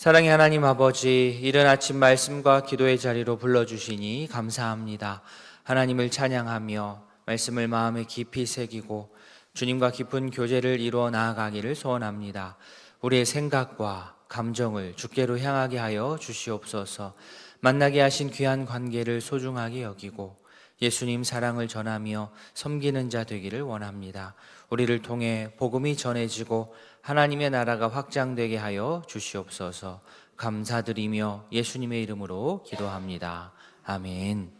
사랑의 하나님 아버지, 이른 아침 말씀과 기도의 자리로 불러주시니 감사합니다. 하나님을 찬양하며 말씀을 마음에 깊이 새기고 주님과 깊은 교제를 이루어 나아가기를 소원합니다. 우리의 생각과 감정을 주께로 향하게 하여 주시옵소서 만나게 하신 귀한 관계를 소중하게 여기고 예수님 사랑을 전하며 섬기는 자 되기를 원합니다. 우리를 통해 복음이 전해지고 하나님의 나라가 확장되게 하여 주시옵소서 감사드리며 예수님의 이름으로 기도합니다. 아멘.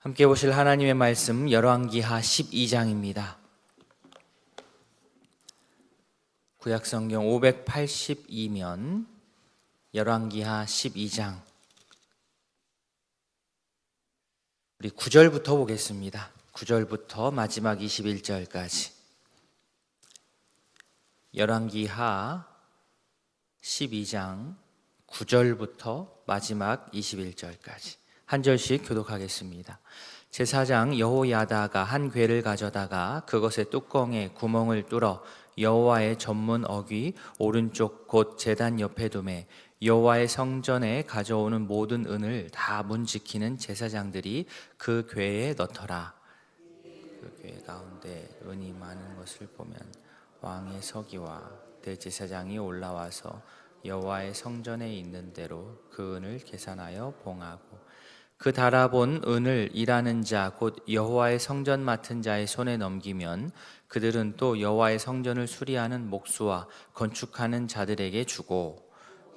함께 보실 하나님의 말씀 열왕기하 12장입니다. 구약성경 582면 열왕기하 12장 우리 9절부터 보겠습니다. 9절부터 마지막 21절까지. 열왕기하 12장 9절부터 마지막 21절까지 한 절씩 교독하겠습니다. 제사장 여호야다가 한 괴를 가져다가 그것의 뚜껑에 구멍을 뚫어 여호와의 전문 어귀 오른쪽 곧 제단 옆에 두매 여호와의 성전에 가져오는 모든 은을 다 문 지키는 제사장들이 그 궤에 넣더라. 그 궤 가운데 은이 많은 것을 보면 왕의 서기와 대제사장이 올라와서 여호와의 성전에 있는 대로 그 은을 계산하여 봉하고 그 달아본 은을 일하는 자 곧 여호와의 성전 맡은 자의 손에 넘기면 그들은 또 여호와의 성전을 수리하는 목수와 건축하는 자들에게 주고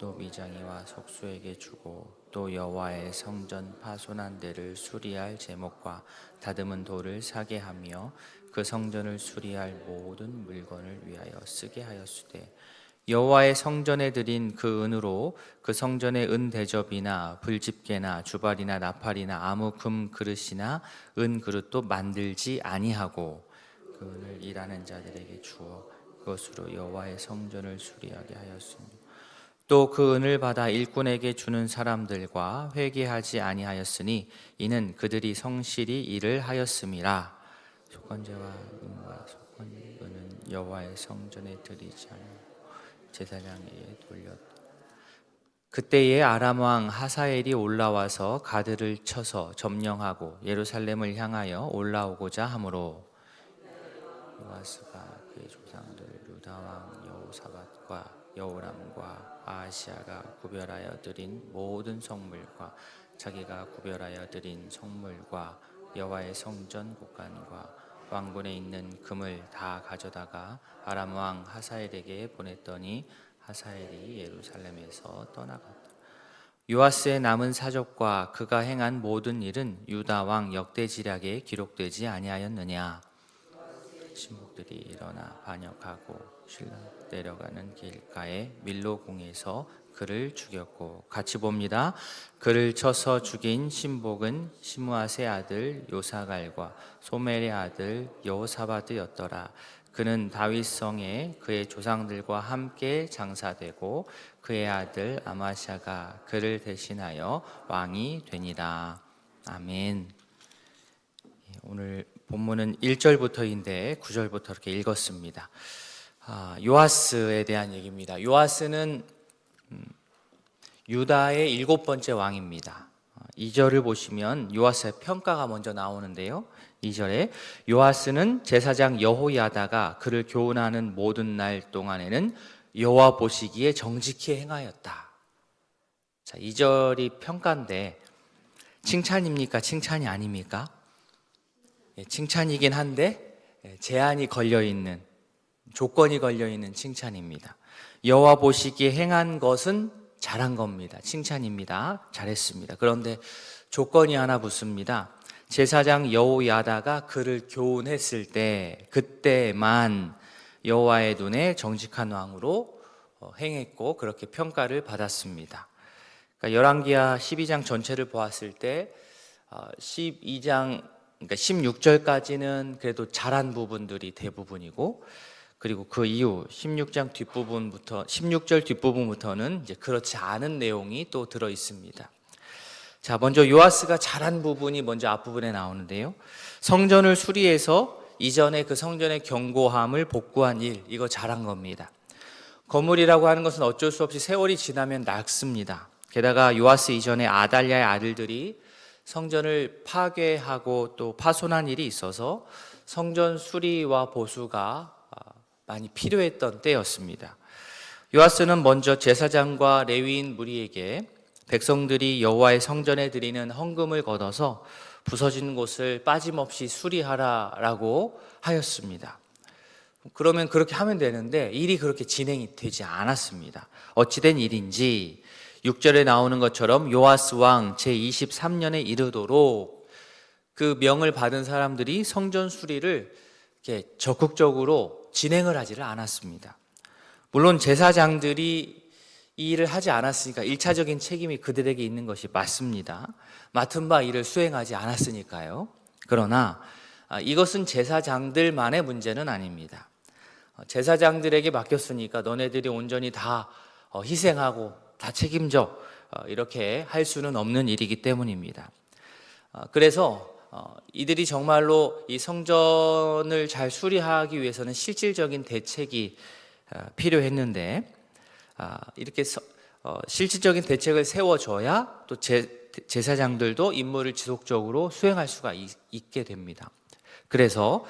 또 미장이와 석수에게 주고 또 여호와의 성전 파손한 데를 수리할 제목과 다듬은 돌을 사게 하며 그 성전을 수리할 모든 물건을 위하여 쓰게 하였으되 여호와의 성전에 드린 그 은으로 그 성전의 은 대접이나 불집게나 주발이나 나팔이나 아무 금 그릇이나 은 그릇도 만들지 아니하고 그 은을 일하는 자들에게 주어 그것으로 여호와의 성전을 수리하게 하였으니 또 그 은을 받아 일꾼에게 주는 사람들과 회개하지 아니하였으니 이는 그들이 성실히 일을 하였음이라 속건제와 은과 속건 은은 여호와의 성전에 드리지 않고 제사장에게 돌렸다. 그때에 아람 왕 하사엘이 올라와서 가드를 쳐서 점령하고 예루살렘을 향하여 올라오고자 하므로 요아스가 그의 조상들 유다 왕 여호사밧과 여호람과 아하시아가 구별하여 드린 모든 성물과 자기가 구별하여 드린 성물과 여호와의 성전 곳간과 왕궁에 있는 금을 다 가져다가 아람 왕 하사엘에게 보냈더니 하사엘이 예루살렘에서 떠나갔다. 요아스의 남은 사적과 그가 행한 모든 일은 유다 왕 역대지략에 기록되지 아니하였느냐? 신복들이 일어나 반역하고 신라 내려가는 길가에 밀로궁에서 그를 죽였고 같이 봅니다. 그를 쳐서 죽인 신복은 시므아의 아들 요사갈과 소멜의 아들 여호사바드였더라. 그는 다윗 성에 그의 조상들과 함께 장사되고 그의 아들 아마샤가 그를 대신하여 왕이 되니라. 아멘. 예, 오늘 본문은 1절부터인데 9절부터 이렇게 읽었습니다. 아, 요아스에 대한 얘기입니다. 요아스는 음, 유다의 일곱 번째 왕입니다. 2절을 보시면 요아스의 평가가 먼저 나오는데요. 2절에 요아스는 제사장 여호야다가 그를 교훈하는 모든 날 동안에는 여호와 보시기에 정직히 행하였다. 자, 2절이 평가인데 칭찬입니까? 칭찬이 아닙니까? 예, 칭찬이긴 한데 예, 제한이 걸려 있는 조건이 걸려 있는 칭찬입니다. 여호와 보시기에 행한 것은 잘한 겁니다. 칭찬입니다. 잘했습니다. 그런데 조건이 하나 붙습니다. 제사장 여호야다가 그를 교훈했을 때 그때만 여호와의 눈에 정직한 왕으로 어, 행했고 그렇게 평가를 받았습니다. 그러니까 열왕기하 12장 전체를 보았을 때 12장 어, 그러니까 16절까지는 그래도 잘한 부분들이 대부분이고 그리고 그 이후 16장 뒷부분부터 16절 뒷부분부터는 이제 그렇지 않은 내용이 또 들어 있습니다. 자, 먼저 요아스가 잘한 부분이 먼저 앞부분에 나오는데요. 성전을 수리해서 이전에 그 성전의 견고함을 복구한 일, 이거 잘한 겁니다. 건물이라고 하는 것은 어쩔 수 없이 세월이 지나면 낡습니다. 게다가 요아스 이전에 아달랴의 아들들이 성전을 파괴하고 또 파손한 일이 있어서 성전 수리와 보수가 아, 많이 필요했던 때였습니다. 요아스는 먼저 제사장과 레위인 무리에게 백성들이 여호와의 성전에 드리는 헌금을 걷어서 부서진 곳을 빠짐없이 수리하라라고 하였습니다. 그러면 그렇게 하면 되는데 일이 그렇게 진행이 되지 않았습니다. 어찌된 일인지 6절에 나오는 것처럼 요아스 왕 제23년에 이르도록 그 명을 받은 사람들이 성전 수리를 이렇게 적극적으로 진행을 하지를 않았습니다. 물론 제사장들이 이 일을 하지 않았으니까 일차적인 책임이 그들에게 있는 것이 맞습니다. 맡은 바 일을 수행하지 않았으니까요. 그러나 아, 이것은 제사장들만의 문제는 아닙니다. 어, 제사장들에게 맡겼으니까 너네들이 온전히 다 어, 희생하고 다 책임져 어, 이렇게 할 수는 없는 일이기 때문입니다. 그래서 이들이 정말로 이 성전을 잘 수리하기 위해서는 실질적인 대책이 필요했는데 아, 이렇게 실질적인 대책을 세워줘야 또 제사장들도 임무를 지속적으로 수행할 수가 있게 됩니다. 그래서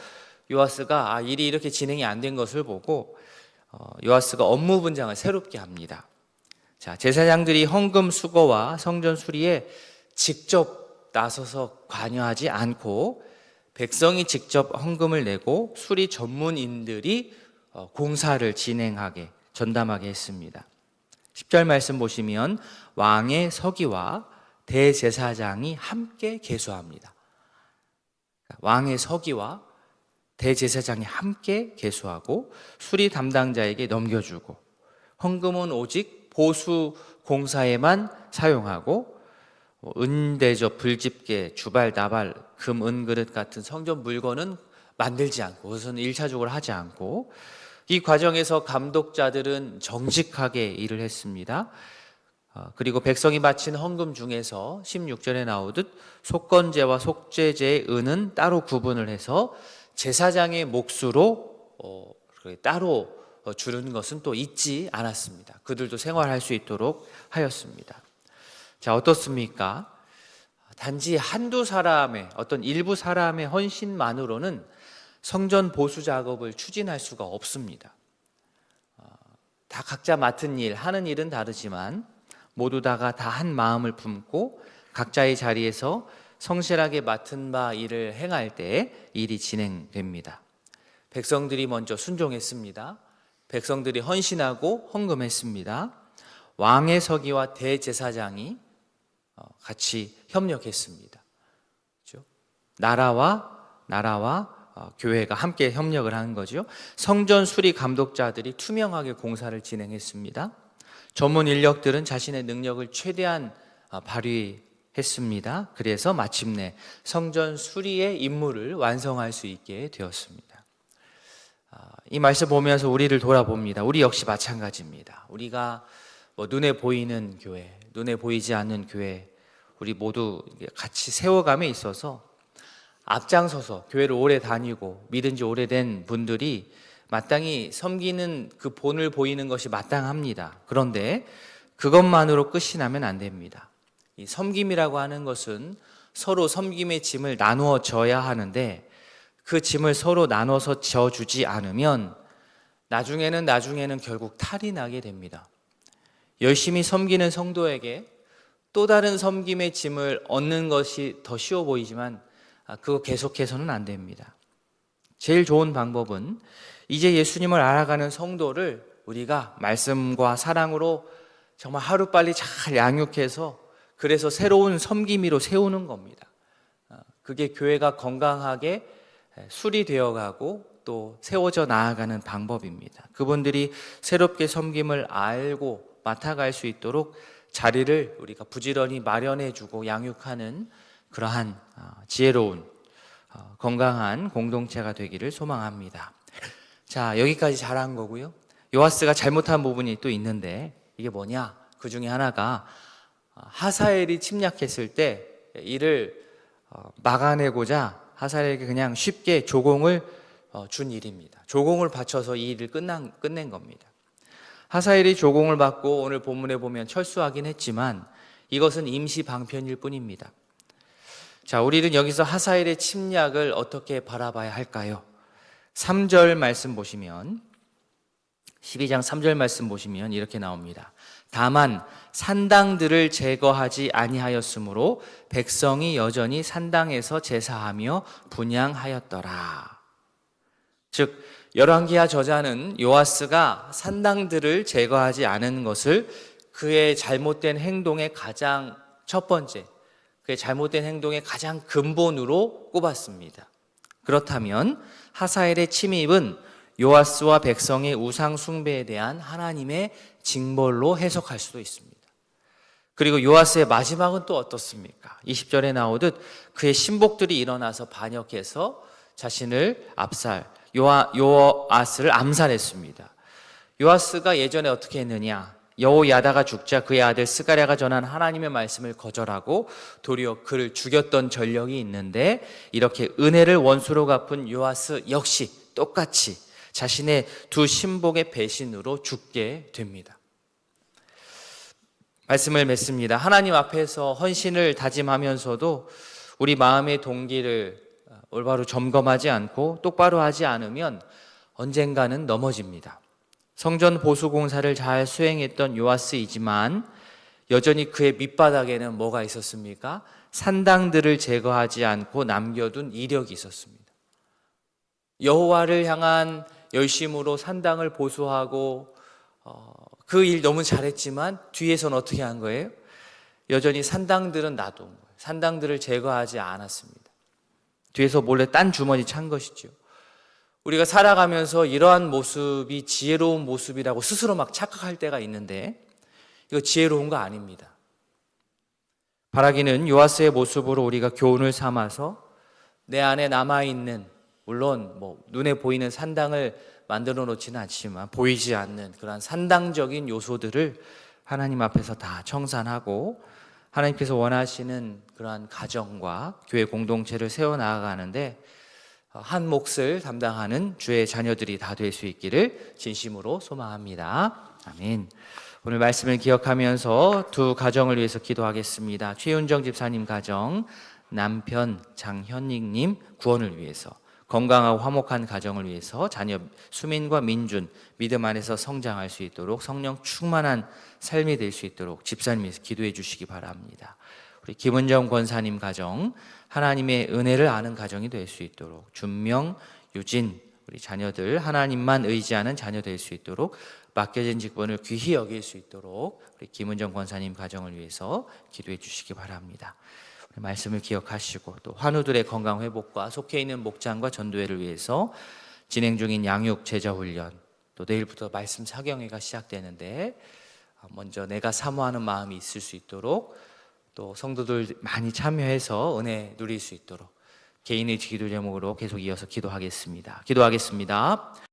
요아스가 아, 일이 이렇게 진행이 안 된 것을 보고 어, 요아스가 업무 분장을 새롭게 합니다. 자, 제사장들이 헌금 수거와 성전 수리에 직접 나서서 관여하지 않고 백성이 직접 헌금을 내고 수리 전문인들이 어, 공사를 진행하게 전담하게 했습니다. 10절 말씀 보시면 왕의 서기와 대제사장이 함께 계수합니다. 왕의 서기와 대제사장이 함께 계수하고 수리 담당자에게 넘겨주고 헌금은 오직 보수 공사에만 사용하고 은대접, 불집게, 주발, 나발, 금, 은 그릇 같은 성전 물건은 만들지 않고 그것은 일차적으로 하지 않고 이 과정에서 감독자들은 정직하게 일을 했습니다. 어, 그리고 백성이 바친 헌금 중에서 16절에 나오듯 속건제와 속죄제의 은은 따로 구분을 해서 제사장의 몫으로 어, 따로 어, 주는 것은 또 있지 않았습니다. 그들도 생활할 수 있도록 하였습니다. 자, 어떻습니까? 단지 한두 사람의 어떤 일부 사람의 헌신만으로는 성전 보수 작업을 추진할 수가 없습니다. 어, 다 각자 맡은 일, 하는 일은 다르지만 모두 다가 다 한 마음을 품고 각자의 자리에서 성실하게 맡은 바 일을 행할 때 일이 진행됩니다. 백성들이 먼저 순종했습니다. 백성들이 헌신하고 헌금했습니다. 왕의 서기와 대제사장이 어, 같이 협력했습니다. 그렇죠? 나라와 나라와 어, 교회가 함께 협력을 하는 거죠. 성전 수리 감독자들이 투명하게 공사를 진행했습니다. 전문 인력들은 자신의 능력을 최대한 어, 발휘 했습니다. 그래서 마침내 성전 수리의 임무를 완성할 수 있게 되었습니다. 아, 이 말씀 보면서 우리를 돌아봅니다. 우리 역시 마찬가지입니다. 우리가 뭐 눈에 보이는 교회, 눈에 보이지 않는 교회, 우리 모두 같이 세워감에 있어서 앞장서서 교회를 오래 다니고 믿은 지 오래된 분들이 마땅히 섬기는 그 본을 보이는 것이 마땅합니다. 그런데 그것만으로 끝이 나면 안 됩니다. 이 섬김이라고 하는 것은 서로 섬김의 짐을 나누어 져야 하는데 그 짐을 서로 나눠서 져주지 않으면 나중에는 나중에는 결국 탈이 나게 됩니다. 열심히 섬기는 성도에게 또 다른 섬김의 짐을 얻는 것이 더 쉬워 보이지만 아, 그거 계속해서는 안 됩니다. 제일 좋은 방법은 이제 예수님을 알아가는 성도를 우리가 말씀과 사랑으로 정말 하루빨리 잘 양육해서 그래서 새로운 섬김이로 세우는 겁니다. 어, 그게 교회가 건강하게 수리되어 가고 또 세워져 나아가는 방법입니다. 그분들이 새롭게 섬김을 알고 맡아갈 수 있도록 자리를 우리가 부지런히 마련해 주고 양육하는 그러한 어, 지혜로운 어, 건강한 공동체가 되기를 소망합니다. 자, 여기까지 잘한 거고요. 요하스가 잘못한 부분이 또 있는데 이게 뭐냐? 그 중에 하나가 하사엘이 침략했을 때 이를 어, 막아내고자 하사엘에게 그냥 쉽게 조공을 어, 준 일입니다. 조공을 바쳐서 이 일을 끝난, 끝낸 겁니다. 하사엘이 조공을 받고 오늘 본문에 보면 철수하긴 했지만 이것은 임시 방편일 뿐입니다. 자, 우리는 여기서 하사엘의 침략을 어떻게 바라봐야 할까요? 3절 말씀 보시면 12장 3절 말씀 보시면 이렇게 나옵니다. 다만 산당들을 제거하지 아니하였으므로 백성이 여전히 산당에서 제사하며 분양하였더라. 즉 열왕기하 저자는 요아스가 산당들을 제거하지 않은 것을 그의 잘못된 행동의 가장 첫 번째, 그의 잘못된 행동의 가장 근본으로 꼽았습니다. 그렇다면 하사엘의 침입은 요아스와 백성의 우상 숭배에 대한 하나님의 징벌로 해석할 수도 있습니다. 그리고 요아스의 마지막은 또 어떻습니까? 20절에 나오듯 그의 신복들이 일어나서 반역해서 자신을 압살, 요아, 요아스를 암살했습니다. 요아스가 예전에 어떻게 했느냐? 여호야다가 죽자 그의 아들 스가랴가 전한 하나님의 말씀을 거절하고 도리어 그를 죽였던 전력이 있는데 이렇게 은혜를 원수로 갚은 요아스 역시 똑같이 자신의 두 신복의 배신으로 죽게 됩니다. 말씀을 맺습니다. 하나님 앞에서 헌신을 다짐하면서도 우리 마음의 동기를 올바로 점검하지 않고 똑바로 하지 않으면 언젠가는 넘어집니다. 성전 보수 공사를 잘 수행했던 요아스이지만 여전히 그의 밑바닥에는 뭐가 있었습니까? 산당들을 제거하지 않고 남겨둔 이력이 있었습니다. 여호와를 향한 열심으로 산당을 보수하고 어, 그 일 너무 잘했지만 뒤에서는 어떻게 한 거예요? 여전히 산당들은 놔둔 거예요. 산당들을 제거하지 않았습니다. 뒤에서 몰래 딴 주머니 찬 것이죠. 우리가 살아가면서 이러한 모습이 지혜로운 모습이라고 스스로 막 착각할 때가 있는데 이거 지혜로운 거 아닙니다. 바라기는 요아스의 모습으로 우리가 교훈을 삼아서 내 안에 남아 있는 물론 뭐 눈에 보이는 산당을 만들어 놓지는 않지만 보이지 않는 그러한 산당적인 요소들을 하나님 앞에서 다 청산하고 하나님께서 원하시는 그러한 가정과 교회 공동체를 세워 나아가는데 한 몫을 담당하는 주의 자녀들이 다 될 수 있기를 진심으로 소망합니다. 아멘. 오늘 말씀을 기억하면서 두 가정을 위해서 기도하겠습니다. 최윤정 집사님 가정, 남편 장현익님 구원을 위해서 건강하고 화목한 가정을 위해서 자녀 수민과 민준 믿음 안에서 성장할 수 있도록 성령 충만한 삶이 될 수 있도록 집사님께서 기도해 주시기 바랍니다. 우리 김은정 권사님 가정 하나님의 은혜를 아는 가정이 될 수 있도록 준명 유진 우리 자녀들 하나님만 의지하는 자녀 될 수 있도록 맡겨진 직분을 귀히 여길 수 있도록 우리 김은정 권사님 가정을 위해서 기도해 주시기 바랍니다. 말씀을 기억하시고 또 환우들의 건강 회복과 속해 있는 목장과 전도회를 위해서 진행 중인 양육 제자 훈련 또 내일부터 말씀 사경회가 시작되는데 먼저 내가 사모하는 마음이 있을 수 있도록 또 성도들 많이 참여해서 은혜 누릴 수 있도록 개인의 기도 제목으로 계속 이어서 기도하겠습니다. 기도하겠습니다.